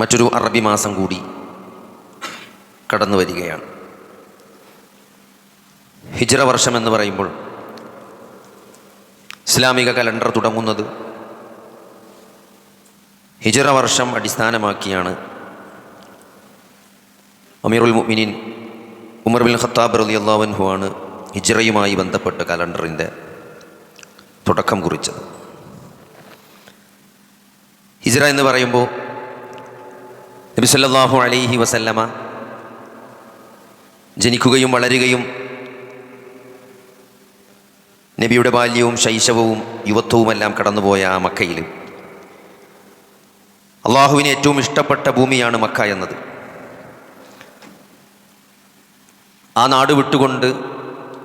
മറ്റൊരു അറബി മാസം കൂടി കടന്നു വരികയാണ് ഹിജ്റ വർഷം എന്ന് പറയുമ്പോൾ ഇസ്ലാമിക കലണ്ടർ തുടങ്ങുന്നത് ഹിജ്റ വർഷം അടിസ്ഥാനമാക്കിയാണ്. അമീറുൽ മുഅ്മിനീൻ ഉമർ ബിൻ ഖത്താബ് റലി അള്ളാവൻഹു ആണ് ഹിജ്റയുമായി ബന്ധപ്പെട്ട കലണ്ടറിന്റെ തുടക്കം കുറിച്ചത്. ഹിജ്റ എന്ന് പറയുമ്പോൾ നബി സല്ലല്ലാഹു അലൈഹി വസല്ലമ ജനിക്കുകയും വളരുകയും നബിയുടെ ബാല്യവും ശൈശവവും യുവത്വവുമെല്ലാം കടന്നുപോയ ആ മക്കയിൽ അള്ളാഹുവിന് ഏറ്റവും ഇഷ്ടപ്പെട്ട ഭൂമിയാണ് മക്ക എന്നത്. ആ നാട് വിട്ടുകൊണ്ട്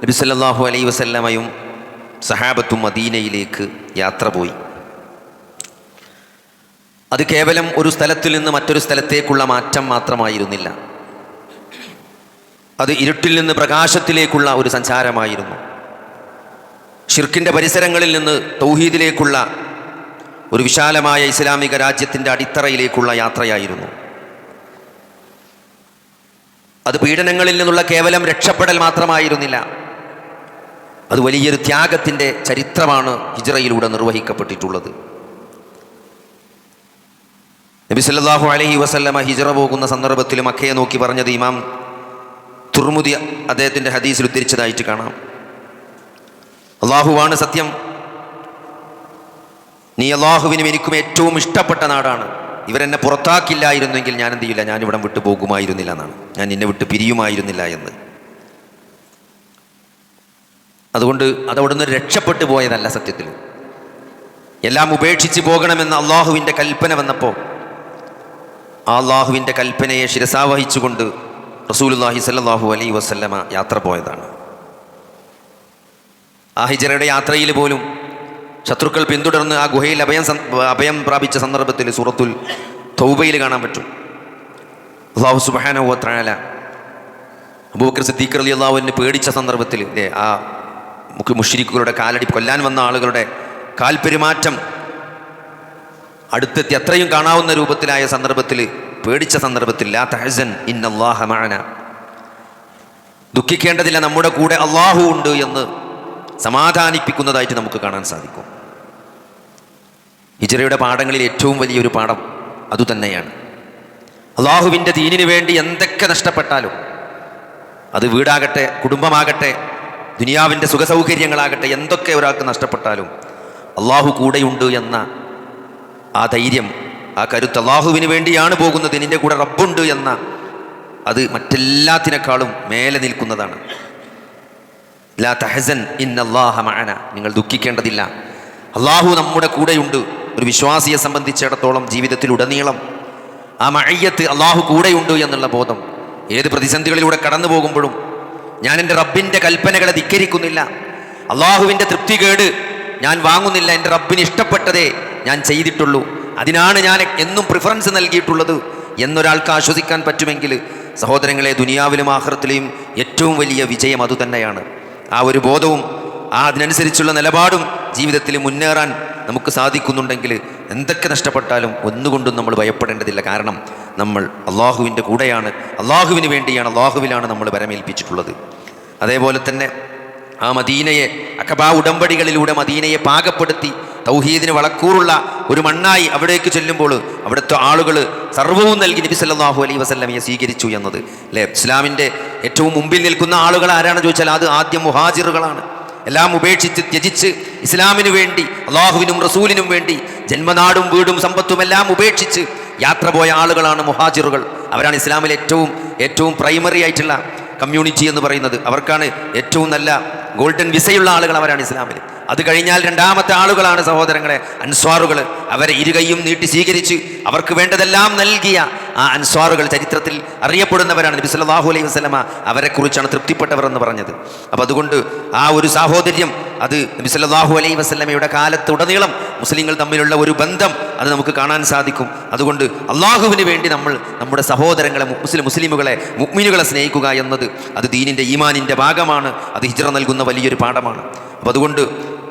നബി സല്ലല്ലാഹു അലൈഹി വസല്ലമയും സഹാബത്തും മദീനയിലേക്ക് യാത്ര പോയി. അത് കേവലം ഒരു സ്ഥലത്തിൽ നിന്ന് മറ്റൊരു സ്ഥലത്തേക്കുള്ള മാറ്റം മാത്രമായിരുന്നില്ല. അത് ഇരുട്ടിൽ നിന്ന് പ്രകാശത്തിലേക്കുള്ള ഒരു സഞ്ചാരമായിരുന്നു. ഷിർക്കിന്റെ പരിസരങ്ങളിൽ നിന്ന് തൗഹീദിലേക്കുള്ള ഒരു വിശാലമായ ഇസ്ലാമിക രാജ്യത്തിന്റെ അടിത്തറയിലേക്കുള്ള യാത്രയായിരുന്നു. അത് പീഡനങ്ങളിൽ നിന്നുള്ള കേവലം രക്ഷപ്പെടൽ മാത്രമായിരുന്നില്ല. അത് വലിയൊരു ത്യാഗത്തിന്റെ ചരിത്രമാണ് ഹിജ്റയിലൂടെ നിർവഹിക്കപ്പെട്ടിട്ടുള്ളത്. നബി സല്ലല്ലാഹു അലൈഹി വസല്ലമ ഹിജ്റ പോകുന്ന സന്ദർഭത്തിൽ മക്കയെ നോക്കി പറഞ്ഞത് ഇമാം തുർമുദി അദ്ദേഹത്തിന്റെ ഹദീസിൽ ഉദ്ധരിച്ചതായിട്ട് കാണാം. അള്ളാഹുവാണ് സത്യം. നീ അള്ളാഹുവിനും എനിക്കും ഏറ്റവും ഇഷ്ടപ്പെട്ട നാടാണ്. ഇവരെന്നെ പുറത്താക്കില്ലായിരുന്നെങ്കിൽ ഞാൻ എന്ത് ചെയ്യില്ല? ഇവിടം വിട്ടു പോകുമായിരുന്നില്ല എന്നാണ്. ഞാൻ നിന്നെ വിട്ട് പിരിയുമായിരുന്നില്ല എന്ന്. അതുകൊണ്ട് അതവിടുന്ന് രക്ഷപ്പെട്ടു പോയതല്ല സത്യത്തിൽ. എല്ലാം ഉപേക്ഷിച്ച് പോകണമെന്ന് അള്ളാഹുവിന്റെ കൽപ്പന വന്നപ്പോൾ അള്ളാഹുവിന്റെ കൽപ്പനയെ ശിരസാവഹിച്ചുകൊണ്ട് റസൂലുല്ലാഹി സല്ലാഹു അലൈ വസല്ലമ യാത്ര പോയതാണ്. ആ യാത്രയിൽ പോലും ശത്രുക്കൾ പിന്തുടർന്ന് ആ ഗുഹയിൽ അഭയം അഭയം പ്രാപിച്ച സന്ദർഭത്തിൽ സൂറത്തുൽ തൗബയിൽ കാണാൻ പറ്റും. അള്ളാഹു സുബാനവല അബൂബക്കർ സിദ്ദീഖർ അലി അള്ളാഹുവിനെ പേടിച്ച സന്ദർഭത്തിൽ ആ മുഖ് മുഷിരിക്കുകളുടെ കാലടി കൊല്ലാൻ വന്ന ആളുകളുടെ കാൽപെരുമാറ്റം അടുത്തെത്തി അത്രയും കാണാവുന്ന രൂപത്തിലായ സന്ദർഭത്തിൽ പേടിച്ച സന്ദർഭത്തിൽ ലാ തഹസൻ ഇന്നല്ലാഹ മഅന. ദുഃഖിക്കേണ്ടതില്ല നമ്മുടെ കൂടെ അള്ളാഹു ഉണ്ട് എന്ന് സമാധാനിപ്പിക്കുന്നതായിട്ട് നമുക്ക് കാണാൻ സാധിക്കും. ഹിജറയുടെ പാഠങ്ങളിൽ ഏറ്റവും വലിയൊരു പാഠം അതുതന്നെയാണ്. അള്ളാഹുവിന്റെ ദീനിന് വേണ്ടി എന്തൊക്കെ നഷ്ടപ്പെട്ടാലും അത് വീടാകട്ടെ കുടുംബമാകട്ടെ ദുനിയാവിന്റെ സുഖസൗകര്യങ്ങളാകട്ടെ എന്തൊക്കെ ഒരാൾക്ക് നഷ്ടപ്പെട്ടാലും അള്ളാഹു കൂടെയുണ്ട് എന്ന ആ ധൈര്യം ആ കരുത്ത് അള്ളാഹുവിന് വേണ്ടിയാണ് പോകുന്നത്. നിന്റെ കൂടെ റബ്ബുണ്ട് എന്ന അത് മറ്റെല്ലാത്തിനേക്കാളും മേലെ നിൽക്കുന്നതാണ്. ലാ തഹസൻ മഅന. നിങ്ങൾ ദുഃഖിക്കേണ്ടതില്ല. അള്ളാഹു നമ്മുടെ കൂടെയുണ്ട്. ഒരു വിശ്വാസിയെ സംബന്ധിച്ചിടത്തോളം ജീവിതത്തിലുടനീളം ആ മഴയത്ത് അള്ളാഹു കൂടെയുണ്ട് എന്നുള്ള ബോധം ഏത് പ്രതിസന്ധികളിലൂടെ കടന്നു പോകുമ്പോഴും ഞാൻ എന്റെ റബ്ബിന്റെ കൽപ്പനകളെ ധിക്കരിക്കുന്നില്ല. അള്ളാഹുവിന്റെ തൃപ്തി കേട് ഞാൻ വാങ്ങുന്നില്ല. എന്റെ റബ്ബിന് ഇഷ്ടപ്പെട്ടതേ ഞാൻ ചെയ്തിട്ടുള്ളൂ. അതിനാണ് ഞാൻ എന്നും പ്രിഫറൻസ് നൽകിയിട്ടുള്ളത് എന്നൊരാൾക്ക് ആശ്വസിക്കാൻ പറ്റുമെങ്കിൽ സഹോദരങ്ങളെ ദുനിയാവിലും ആഹ്റത്തിലെയും ഏറ്റവും വലിയ വിജയം അതുതന്നെയാണ് ആ ഒരു ബോധവും ആ അതിനനുസരിച്ചുള്ള നിലപാടും ജീവിതത്തിൽ മുന്നേറാൻ നമുക്ക് സാധിക്കുന്നുണ്ടെങ്കിൽ എന്തൊക്കെ നഷ്ടപ്പെട്ടാലും ഒന്നുകൊണ്ടും നമ്മൾ ഭയപ്പെടേണ്ടതില്ല. കാരണം നമ്മൾ അള്ളാഹുവിന്റെ കൂടെയാണ്. അള്ളാഹുവിന് വേണ്ടിയാണ് അള്ളാഹുവിലാണ് നമ്മൾ വരമേൽപ്പിച്ചിട്ടുള്ളത്. അതേപോലെ തന്നെ ആ മദീനയെ അക്കബാ ഉടമ്പടികളിലൂടെ മദീനയെ പാകപ്പെടുത്തി തൗഹീദിന് വളക്കൂറുള്ള ഒരു മണ്ണായി അവിടേക്ക് ചെല്ലുമ്പോൾ അവിടുത്തെ ആളുകൾ സർവവും നൽകി നബി സല്ലാഹു അലൈ വസല്ലമയെ സ്വീകരിച്ചു എന്നത്. അല്ലേ? ഇസ്ലാമിന്റെ ഏറ്റവും മുമ്പിൽ നിൽക്കുന്ന ആളുകൾ ആരാണെന്ന് ചോദിച്ചാൽ അത് ആദ്യം മുഹാജിറുകളാണ്. എല്ലാം ഉപേക്ഷിച്ച് ത്യജിച്ച് ഇസ്ലാമിനു വേണ്ടി അള്ളാഹുവിനും റസൂലിനും വേണ്ടി ജന്മനാടും വീടും സമ്പത്തും എല്ലാം ഉപേക്ഷിച്ച് യാത്ര പോയ ആളുകളാണ് മുഹാജിറുകൾ. അവരാണ് ഇസ്ലാമിൽ ഏറ്റവും ഏറ്റവും പ്രൈമറി ആയിട്ടുള്ള കമ്മ്യൂണിറ്റി എന്ന് പറയുന്നത്. അവർക്കാണ് ഏറ്റവും നല്ല ഗോൾഡൻ വിസയുള്ള ആളുകൾ അവരാണ് ഇസ്ലാമിൽ അത് കഴിഞ്ഞാൽ രണ്ടാമത്തെ ആളുകളാണ് സഹോദരങ്ങളെ അൻസ്വാറുകൾ അവരെ ഇരുകൈയും നീട്ടി സ്വീകരിച്ച് അവർക്ക് വേണ്ടതെല്ലാം നൽകിയ ആ അൻസ്വാറുകൾ ചരിത്രത്തിൽ അറിയപ്പെടുന്നവരാണ്. നബി സല്ലാഹു അലൈഹി വസ്ലമ അവരെക്കുറിച്ചാണ് തൃപ്തിപ്പെട്ടവർ എന്ന് പറഞ്ഞത്. അപ്പോൾ അതുകൊണ്ട് ആ ഒരു സാഹോദര്യം അത് നബി സല്ലാഹു അലൈഹി വസല്ലമയുടെ കാലത്തുടനീളം മുസ്ലിങ്ങൾ തമ്മിലുള്ള ഒരു ബന്ധം അത് നമുക്ക് കാണാൻ സാധിക്കും. അതുകൊണ്ട് അള്ളാഹുവിന് വേണ്ടി നമ്മൾ നമ്മുടെ സഹോദരങ്ങളെ മുസ്ലിം മുസ്ലിമുകളെ മുഗ്മിനുകളെ സ്നേഹിക്കുക എന്നത് അത് ദീനിന്റെ ഈമാനിന്റെ ഭാഗമാണ്. അത് ഹിജ്റ നൽകുന്ന വലിയൊരു പാഠമാണ്. അപ്പോൾ അതുകൊണ്ട്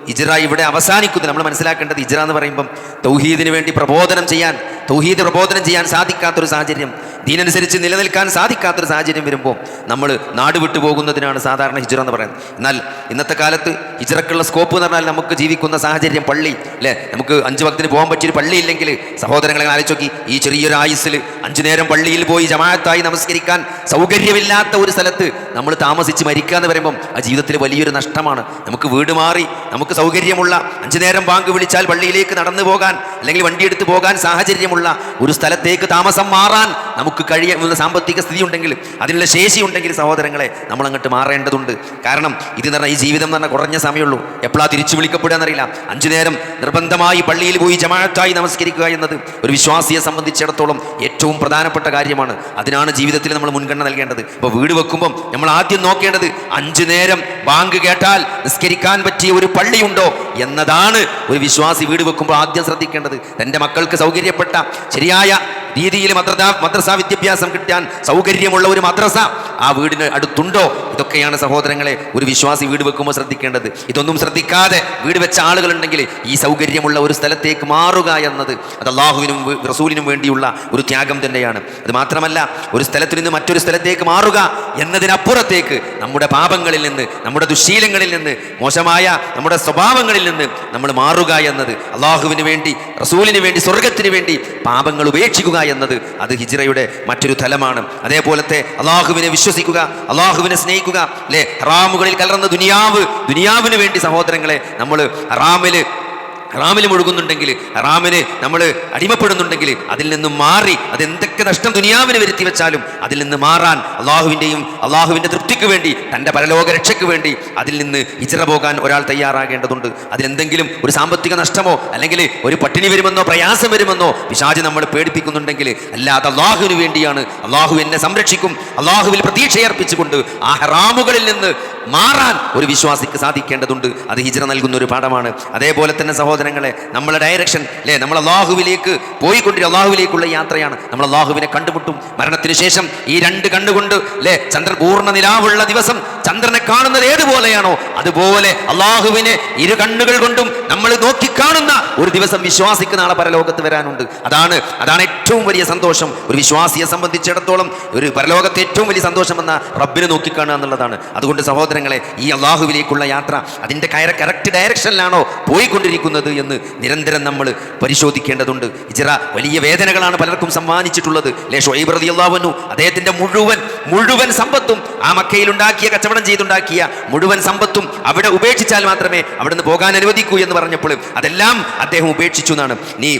ഇജ്റ ഇവിടെ അവസാനിക്കുന്നു. നമ്മൾ മനസ്സിലാക്കേണ്ടത് ഇജ്ര എന്ന് പറയുമ്പം തൗഹീദിന് വേണ്ടി പ്രബോധനം ചെയ്യാൻ തൗഹീദ് പ്രബോധനം ചെയ്യാൻ സാധിക്കാത്തൊരു സാഹചര്യം ദീനനുസരിച്ച് നിലനിൽക്കാൻ സാധിക്കാത്തൊരു സാഹചര്യം വരുമ്പോൾ നമ്മൾ നാട് വിട്ടു പോകുന്നതിനാണ് സാധാരണ ഹിജ്റ എന്ന് പറയുന്നത്. എന്നാൽ ഇന്നത്തെ കാലത്ത് ഹിജ്റക്കുള്ള സ്കോപ്പ് എന്ന് പറഞ്ഞാൽ നമുക്ക് ജീവിക്കുന്ന സാഹചര്യം പള്ളി അല്ലേ? നമുക്ക് അഞ്ച് ഭക്തിന് പോകാൻ പറ്റിയൊരു പള്ളി ഇല്ലെങ്കിൽ സഹോദരങ്ങളെ ആലോചിച്ച് നോക്കി. ഈ ചെറിയൊരു ആയുസ്സിൽ അഞ്ചു നേരം പള്ളിയിൽ പോയി ജമാഅത്തായി നമസ്കരിക്കാൻ സൗകര്യമില്ലാത്ത ഒരു സ്ഥലത്ത് നമ്മൾ താമസിച്ച് മരിക്കുക എന്ന് പറയുമ്പം ആ ജീവിതത്തിൽ വലിയൊരു നഷ്ടമാണ്. നമുക്ക് വീട് മാറി നമുക്ക് സൗകര്യമുള്ള അഞ്ചു നേരം ബാങ്ക് വിളിച്ചാൽ പള്ളിയിലേക്ക് നടന്നു പോകാൻ അല്ലെങ്കിൽ വണ്ടിയെടുത്ത് പോകാൻ സാഹചര്യമുള്ള ഒരു സ്ഥലത്തേക്ക് താമസം മാറാൻ നമുക്ക് കഴിയുന്ന സാമ്പത്തിക സ്ഥിതി ഉണ്ടെങ്കിൽ അതിനുള്ള ശേഷി ഉണ്ടെങ്കിൽ സഹോദരങ്ങളെ നമ്മൾ അങ്ങോട്ട് മാറേണ്ടതുണ്ട്. കാരണം ഇത് എന്ന് പറഞ്ഞാൽ ഈ ജീവിതം എന്ന് കുറഞ്ഞ സമയമുള്ളൂ. എപ്പോഴാ തിരിച്ചു വിളിക്കപ്പെടുക എന്നറിയില്ല. അഞ്ചു നേരം നിർബന്ധമായി പള്ളിയിൽ പോയി ജമാഅത്തായി നമസ്കരിക്കുക എന്നത് ഒരു വിശ്വാസിയെ സംബന്ധിച്ചിടത്തോളം ഏറ്റവും പ്രധാനപ്പെട്ട കാര്യമാണ്. അതിനാണ് ജീവിതത്തിൽ നമ്മൾ മുൻഗണന നൽകേണ്ടത്. ഇപ്പോൾ വീട് വെക്കുമ്പം നമ്മൾ ആദ്യം നോക്കേണ്ടത് അഞ്ചു നേരം ബാങ്ക് കേട്ടാൽ നിസ്കരിക്കാൻ പറ്റിയ ഒരു പള്ളിയുണ്ടോ എന്നതാണ് ഒരു വിശ്വാസി വീട് വെക്കുമ്പോൾ ആദ്യം ശ്രദ്ധിക്കേണ്ടത്. തന്റെ മക്കൾക്ക് സൗകര്യപ്പെട്ട ശരിയായ രീതിയിൽ മദ്രസ മദ്രസ വിദ്യാഭ്യാസം കിട്ടാൻ സൗകര്യമുള്ള ഒരു മദ്രസ ആ വീടിന് അടുത്തുണ്ടോ? ഇതൊക്കെയാണ് സഹോദരങ്ങളെ ഒരു വിശ്വാസി വീട് വെക്കുമ്പോൾ ശ്രദ്ധിക്കേണ്ടത്. ഇതൊന്നും ശ്രദ്ധിക്കാതെ വീട് വെച്ച ആളുകളുണ്ടെങ്കിൽ ഈ സൗകര്യമുള്ള ഒരു സ്ഥലത്തേക്ക് മാറുക എന്നത് അത് അള്ളാഹുവിനും റസൂലിനും വേണ്ടിയുള്ള ഒരു ത്യാഗം തന്നെയാണ്. അത് മാത്രമല്ല ഒരു സ്ഥലത്തു നിന്ന് മറ്റൊരു സ്ഥലത്തേക്ക് മാറുക എന്നതിനപ്പുറത്തേക്ക് നമ്മുടെ പാപങ്ങളിൽ നിന്ന് നമ്മുടെ ദുശീലങ്ങളിൽ നിന്ന് മോശമായ നമ്മുടെ സ്വഭാവങ്ങളിൽ നിന്ന് നമ്മൾ മാറുക എന്നത് അള്ളാഹുവിന് വേണ്ടി റസൂലിന് വേണ്ടി സ്വർഗത്തിന് വേണ്ടി പാപങ്ങൾ ഉപേക്ഷിക്കുക എന്നത് അത് ഹിജ്റയുടെ മറ്റൊരു തലമാണ്. അതേപോലത്തെ അള്ളാഹുവിനെ വിശ്വസിക്കുക അള്ളാഹുവിനെ സ്നേഹിക്കുക അല്ലെ ഹറാമുകളിൽ കലർന്ന ദുനിയാവ് ദുനിയാവിന് വേണ്ടി സഹോദരങ്ങളെ നമ്മൾ ഹറാമിൽ ഹറാമിൽ മുഴുകുന്നുണ്ടെങ്കിൽ ഹറാമിന് നമ്മൾ അടിമപ്പെടുന്നുണ്ടെങ്കിൽ അതിൽ നിന്ന് മാറി അതെന്തൊക്കെ നഷ്ടം ദുനിയാവിന് വരുത്തി വെച്ചാലും അതിൽ നിന്ന് മാറാൻ അള്ളാഹുവിന്റെയും അള്ളാഹുവിന്റെ തൃപ്തിക്ക് വേണ്ടി തന്റെ പരലോക രക്ഷയ്ക്ക് വേണ്ടി അതിൽ നിന്ന് ഇച്ചിറ പോകാൻ ഒരാൾ തയ്യാറാകേണ്ടതുണ്ട്. അതിലെന്തെങ്കിലും ഒരു സാമ്പത്തിക നഷ്ടമോ അല്ലെങ്കിൽ ഒരു പട്ടിണി വരുമെന്നോ പ്രയാസം വരുമെന്നോ പിശാജ് നമ്മൾ പേടിപ്പിക്കുന്നുണ്ടെങ്കിൽ അല്ലാതെ അള്ളാഹുവിന് വേണ്ടിയാണ്. അള്ളാഹു എന്നെ സംരക്ഷിക്കും. അള്ളാഹുവിൽ പ്രതീക്ഷയർപ്പിച്ചുകൊണ്ട് ആ ഹറാമുകളിൽ നിന്ന് മാറാൻ ഒരു വിശ്വാസിക്ക് സാധിക്കേണ്ടതുണ്ട്. അത് ഹിജ്റ നൽകുന്ന ഒരു പാഠമാണ്. അതേപോലെ തന്നെ സഹോദരങ്ങളെ നമ്മളെ ഡയറക്ഷൻ അല്ലേ നമ്മൾ അള്ളാഹുവിലേക്ക് പോയിക്കൊണ്ടിരിക്കുക അള്ളാഹുവിലേക്കുള്ള യാത്രയാണ്. നമ്മൾ അള്ളാഹുവിനെ കണ്ടുമുട്ടും. മരണത്തിന് ശേഷം ഈ രണ്ട് കണ്ണുകൊണ്ട് അല്ലേ ചന്ദ്രപൂർണ നിലാവുള്ള ദിവസം ചന്ദ്രനെ കാണുന്നത് ഏതുപോലെയാണോ അതുപോലെ അള്ളാഹുവിനെ ഇരു കണ്ണുകൾ കൊണ്ടും നമ്മൾ നോക്കിക്കാണുന്ന ഒരു ദിവസം വിശ്വാസിക്ക് നാളെ പരലോകത്ത് വരാനുണ്ട്. അതാണ് അതാണ് ഏറ്റവും വലിയ സന്തോഷം. ഒരു വിശ്വാസിയെ സംബന്ധിച്ചിടത്തോളം ഒരു പരലോകത്തെ ഏറ്റവും വലിയ സന്തോഷം എന്ന റബ്ബിനെ നോക്കിക്കാണുക എന്നുള്ളതാണ്. അതുകൊണ്ട് സഹോദരങ്ങളെ ഈ അള്ളാഹുവിലേക്കുള്ള യാത്ര അതിന്റെ കയറ കറക്റ്റ് ഡയറക്ഷനിലാണോ പോയിക്കൊണ്ടിരിക്കുന്നത് എന്ന് നിരന്തരം നമ്മൾ പരിശോധിക്കേണ്ടതുണ്ട്. ഇജറ വലിയ വേദനകളാണ് പലർക്കും സമ്മാനിച്ചിട്ടുള്ളത്. ലേ ഷൊയ്ബ് റതി അദ്ദേഹത്തിന്റെ മുഴുവൻ മുഴുവൻ സമ്പത്തും ആ മക്കയിൽ ഉണ്ടാക്കിയ കച്ചവടം ചെയ്തുണ്ടാക്കിയ മുഴുവൻ സമ്പത്തും അവിടെ ഉപേക്ഷിച്ചാൽ മാത്രമേ അവിടുന്ന് പോകാൻ അനുവദിക്കൂ എന്ന് പറഞ്ഞപ്പോൾ അതെല്ലാം അദ്ദേഹം ഉപേക്ഷിച്ചു എന്നാണ്. നീ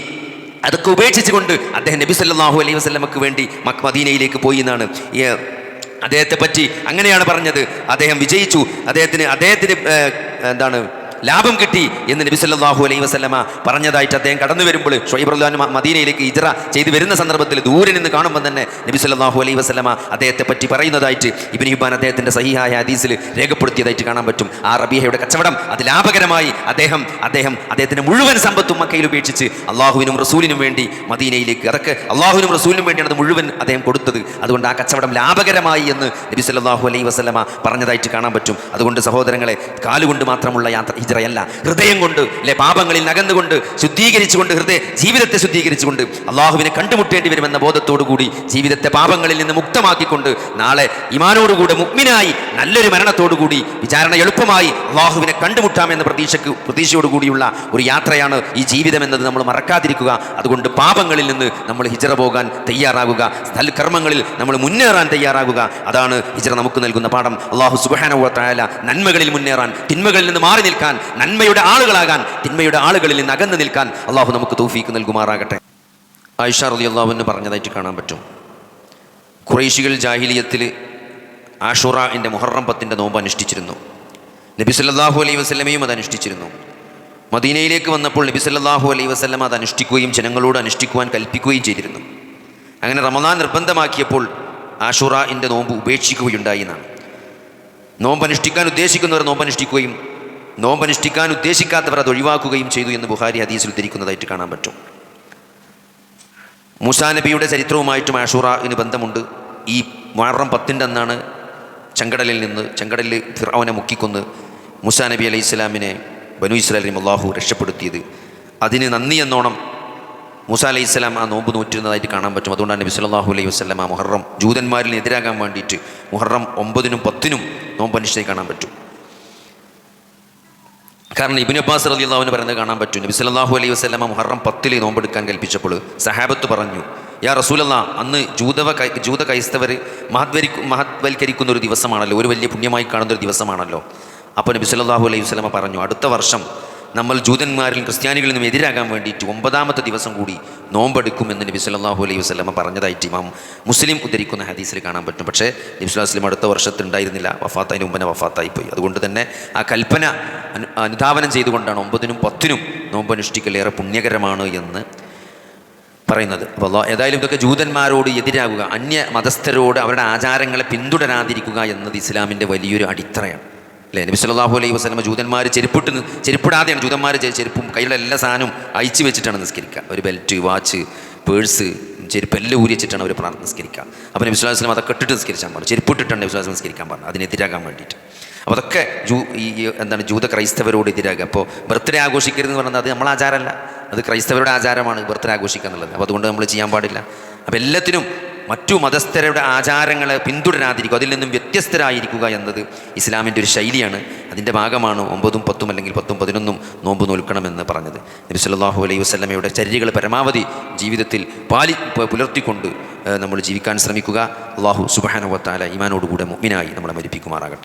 അതൊക്കെ ഉപേക്ഷിച്ചുകൊണ്ട് അദ്ദേഹം നബി സല്ലാഹു അലൈഹി വസ്ലമക്ക് വേണ്ടി മക്ക മദീനയിലേക്ക് പോയി എന്നാണ്. അദ്ദേഹത്തെ പറ്റി അങ്ങനെയാണ് പറഞ്ഞത്. അദ്ദേഹം വിജയിച്ചു. അദ്ദേഹത്തിന് അദ്ദേഹത്തിന് എന്താണ് ലാഭം കിട്ടി എന്ന് നബി സല്ലാഹു അലൈഹി വസ്ലമ പറഞ്ഞതായിട്ട് അദ്ദേഹം കടന്നു വരുമ്പോൾ ഷൊയ്ബ് റഹ്ലാൻ മദീനയിലേക്ക് ഇജറ ചെയ്തു വരുന്ന സന്ദർഭത്തിൽ ദൂരെ നിന്ന് കാണുമ്പോൾ തന്നെ നബി സല്ലാഹു അലൈഹി വസ്ലമ അദ്ദേഹത്തെ പറ്റി പറയുന്നതായിട്ട് ഇബ്നു ഹിബാൻ അദ്ദേഹത്തിന്റെ സഹിഹായ ഹദീസിൽ രേഖപ്പെടുത്തിയതായിട്ട് കാണാൻ പറ്റും. ആ റബീഹയുടെ കച്ചവടം അത് ലാഭകരമായി അദ്ദേഹം അദ്ദേഹം അദ്ദേഹത്തിന്റെ മുഴുവൻ സമ്പത്തും മക്കയിൽ ഉപേക്ഷിച്ച് അള്ളാഹുവിനും റസൂലിനും വേണ്ടി മദീനയിലേക്ക് അതൊക്കെ അള്ളാഹുവിനും റസൂലിനും വേണ്ടിയാണ് മുഴുവൻ അദ്ദേഹം കൊടുത്തത്. അതുകൊണ്ട് ആ കച്ചവടം ലാഭകരമായി എന്ന് നബി സല്ലാഹു അലൈഹി വസ്ലമ പറഞ്ഞതായിട്ട് കാണാൻ പറ്റും. അതുകൊണ്ട് സഹോദരങ്ങളെ കാലുകൊണ്ട് മാത്രമുള്ള യാത്ര ഹിജ്റയല്ല ഹൃദയം കൊണ്ട് അല്ലെ പാപങ്ങളിൽ നകന്നുകൊണ്ട് ശുദ്ധീകരിച്ചുകൊണ്ട് ഹൃദയ ജീവിതത്തെ ശുദ്ധീകരിച്ചുകൊണ്ട് അള്ളാഹുവിനെ കണ്ടുമുട്ടേണ്ടി വരുമെന്ന ബോധത്തോടു കൂടി ജീവിതത്തെ പാപങ്ങളിൽ നിന്ന് മുക്തമാക്കിക്കൊണ്ട് നാളെ ഇമാനോടുകൂടെ മുഗ്മിനായി നല്ലൊരു മരണത്തോടുകൂടി വിചാരണ എളുപ്പമായി അള്ളാഹുവിനെ കണ്ടുമുട്ടാമെന്ന പ്രതീക്ഷയ്ക്ക് പ്രതീക്ഷയോടുകൂടിയുള്ള ഒരു യാത്രയാണ് ഈ ജീവിതം എന്നത് നമ്മൾ മറക്കാതിരിക്കുക. അതുകൊണ്ട് പാപങ്ങളിൽ നിന്ന് നമ്മൾ ഹിജറ പോകാൻ തയ്യാറാകുക. സൽക്കർമ്മങ്ങളിൽ നമ്മൾ മുന്നേറാൻ തയ്യാറാകുക. അതാണ് ഹിജറ നമുക്ക് നൽകുന്ന പാഠം. അള്ളാഹു സുബാനുവത്തായ നന്മകളിൽ മുന്നേറാൻ തിന്മകളിൽ നിന്ന് മാറി നിൽക്കാൻ നന്മയുടെ ആളുകളാകാൻ തിന്മയുടെ ആളുകളിൽ നിന്ന് അകന്നു നിൽക്കാൻ അള്ളാഹു നമുക്ക് തൂഫീക്ക് നൽകുമാറാകട്ടെ. ആയിഷ റലി അള്ളാഹുവിന് പറഞ്ഞതായിട്ട് കാണാൻ പറ്റും. ഖുറൈശികൾ ജാഹിലിയത്തിൽ ആഷുറ എന്റെ മുഹറം പത്തിന്റെ നോമ്പ് അനുഷ്ഠിച്ചിരുന്നു. നബി സല്ലാഹു അലൈഹി വസ്ലമയും അത് അനുഷ്ഠിച്ചിരുന്നു. മദീനയിലേക്ക് വന്നപ്പോൾ നബി സല്ലാഹു അലൈഹി വസ്ലം അത് അനുഷ്ഠിക്കുകയും ജനങ്ങളോട് അനുഷ്ഠിക്കുവാൻ കൽപ്പിക്കുകയും ചെയ്തിരുന്നു. അങ്ങനെ റമദാൻ നിർബന്ധമാക്കിയപ്പോൾ ആഷുറ എന്റെ നോമ്പ് ഉപേക്ഷിക്കുകയുണ്ടായി എന്നാണ്. നോമ്പ് അനുഷ്ഠിക്കാൻ ഉദ്ദേശിക്കുന്നവർ നോമ്പ് അനുഷ്ഠിക്കുകയും നോമ്പ് അനുഷ്ഠിക്കാൻ ഉദ്ദേശിക്കാത്തവർ അത് ഒഴിവാക്കുകയും ചെയ്തു എന്ന് ബുഹാരി ഹദീസിൽ ഉദ്ധരിക്കുന്നതായിട്ട് കാണാൻ പറ്റും. മൂസാ നബിയുടെ ചരിത്രവുമായിട്ടും ആഷൂറിന് ബന്ധമുണ്ട്. ഈ മുഹറം പത്തിന്റെ അന്നാണ് ചെങ്കടലിൽ നിന്ന് ചെങ്കടലിൽ ഫിറോനെ മുക്കിക്കൊന്ന് മുസാ നബി അലൈഹി ഇസ്ലാമിനെ ബനു ഇസ്ലാലിം അള്ളാഹു രക്ഷപ്പെടുത്തിയത്. അതിന് നന്ദി എന്നോണം മൂസ അലൈഹി സ്വലാം ആ നോമ്പ് നോറ്റിരുന്നതായിട്ട് കാണാൻ പറ്റും. അതുകൊണ്ടാണ് നബി സല്ലല്ലാഹു അലൈഹി വസ്ലം ആ മുഹറം ജൂതന്മാരിൽ എതിരാകാൻ വേണ്ടിയിട്ട് മുഹറം ഒമ്പതിനും പത്തിനും നോമ്പ് കാണാൻ പറ്റും. കാരണം ഇബിൻ അബ്ബാസ് അലി അള്ളാഹുവിന് പറയുന്നത് കാണാൻ പറ്റും. നബി സല്ലാഹു അലൈഹി വസല്ലമ മുഹറം പത്തിൽ നോമ്പെടുക്കാൻ കൽപ്പിച്ചപ്പോൾ സഹാബത്ത് പറഞ്ഞു യാ റസൂലല്ല അന്ന് ജൂതവ ജൂത ക്രൈസ്തവർ മഹത്വരി മഹത്വൽക്കരിക്കുന്ന ഒരു ദിവസമാണല്ലോ ഒരു വലിയ പുണ്യമായി കാണുന്ന ഒരു ദിവസമാണല്ലോ. അപ്പോൾ നബി സല്ലാഹു അലൈഹി വസ്ലമ പറഞ്ഞു അടുത്ത വർഷം നമ്മൾ ജൂതന്മാരിലും ക്രിസ്ത്യാനികളിൽ നിന്നും എതിരാകാൻ വേണ്ടിയിട്ട് ഒമ്പതാമത്തെ ദിവസം കൂടി നോമ്പെടുക്കുമെന്ന് നബി സല്ലല്ലാഹു അലൈഹി വസല്ലമ പറഞ്ഞതായിട്ട് ഇമാം മുസ്ലിം ഉദ്ധരിക്കുന്ന ഹദീസിൽ കാണാൻ പറ്റും. പക്ഷേ നബി വസല്ലം അടുത്ത വർഷത്തുണ്ടായിരുന്നില്ല വഫാത്തതിന് മുമ്പനെ വഫാത്തായി പോയി. അതുകൊണ്ട് തന്നെ ആ കൽപ്പന അനു അനുധാവനം ചെയ്തുകൊണ്ടാണ് ഒമ്പതിനും പത്തിനും നോമ്പ് അനുഷ്ഠിക്കൽ ഏറെ പുണ്യകരമാണ് എന്ന് പറയുന്നത്. അപ്പോൾ ഏതായാലും ഇതൊക്കെ ജൂതന്മാരോട് എതിരാകുക അന്യ മതസ്ഥരോട് അവരുടെ ആചാരങ്ങളെ പിന്തുടരാതിരിക്കുക എന്നത് ഇസ്ലാമിന്റെ വലിയൊരു അടിത്തറയാണ്. അല്ലേ? നബി സല്ലല്ലാഹു അലൈഹി വസല്ലമ ജൂതന്മാർ ചെരുപ്പിട്ട് ചെരുപ്പിടാതെയാണ് ജൂതന്മാർ ചെരുപ്പും കയ്യിലുള്ള എല്ലാ സാധനവും അയച്ചു വെച്ചിട്ടാണ് നിസ്കരിക്കുക. ഒരു ബെൽറ്റ് വാച്ച് പേഴ്സ് ചെരുപ്പ് എല്ലാം ഊരി വെച്ചിട്ടാണ് അവർ പ്രാർത്ഥന നിസ്കരിക്കുക. അപ്പോൾ നബി വസല്ലം അതൊക്കെ ഇട്ടിട്ട് നിസ്കരിച്ചാൽ പറഞ്ഞു ചെരുപ്പിട്ടിട്ടാണ് നബി വസല്ലം നിസ്കരിക്കാൻ പറഞ്ഞു അതിനെതിരാകാൻ വേണ്ടിയിട്ട്. അപ്പോൾ അതൊക്കെ ജൂ ഈ ഈ എന്താണ് ജൂത ക്രൈസ്തവരോട് എതിരാകുക അപ്പോൾ ബർത്ത്ഡേ ആഘോഷിക്കരുതെന്ന് പറഞ്ഞാൽ അത് നമ്മളെ ആചാരമല്ല അത് ക്രൈസ്തവരുടെ ആചാരമാണ് ബർത്ത്ഡേ ആഘോഷിക്കുക എന്നുള്ളത്. അപ്പോൾ അതുകൊണ്ട് നമ്മൾ ചെയ്യാൻ പാടില്ല. അപ്പോൾ എല്ലാത്തിനും മറ്റു മതസ്ഥരുടെ ആചാരങ്ങളെ പിന്തുടരാതിരിക്കുക അതിൽ നിന്നും വ്യത്യസ്തരായിരിക്കുക എന്നത് ഇസ്ലാമിന്റെ ഒരു ശൈലിയാണ്. അതിന്റെ ഭാഗമാണ് ഒമ്പതും പത്തും അല്ലെങ്കിൽ പത്തും പതിനൊന്നും നോമ്പ് നോൽക്കണമെന്ന് പറഞ്ഞത്. നബി സല്ലാഹു അലൈഹി വസ്ലമയുടെ ചര്യകൾ പരമാവധി ജീവിതത്തിൽ പാലി പുലർത്തിക്കൊണ്ട് നമ്മൾ ജീവിക്കാൻ ശ്രമിക്കുക. അള്ളാഹു സുബാനുവത്താല ഇമാനോടുകൂടെ മുഗ്മിനായി നമ്മളെ മരിപ്പിക്കുമാറാകട്ടെ.